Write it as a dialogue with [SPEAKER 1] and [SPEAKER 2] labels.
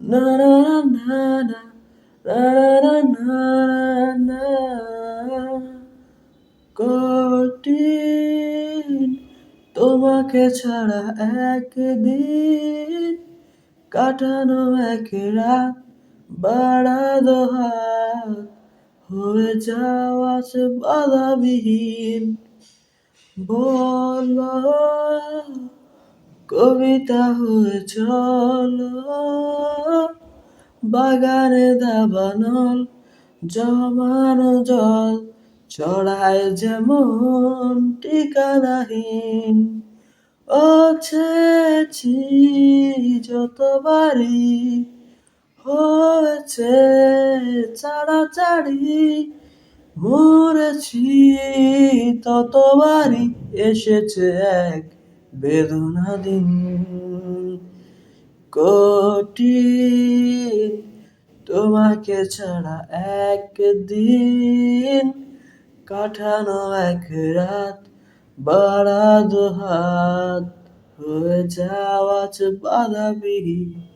[SPEAKER 1] না না না না না না কঠিন তোমাকে ছাড়া একদিন কাটানো এক রাত বাড়া দোহাত হয়ে যাওয়া সে বাধাবিহীন। বল, কবিতা হয়ে চলো। বাগানে দাবানল, জমানো জল চড়ায় যেমন ঠিকানাহীন ও ছেছি যতবারই, হয়েছে ছাড়াছাড়ি মরেছি ততবারই, এসেছে এক বেদনা দিন তোমাকে ছাড়া একদিন কাঠানো এক রাত বাড়াদো হাত হয়ে যাওয়া বাধাবিহীন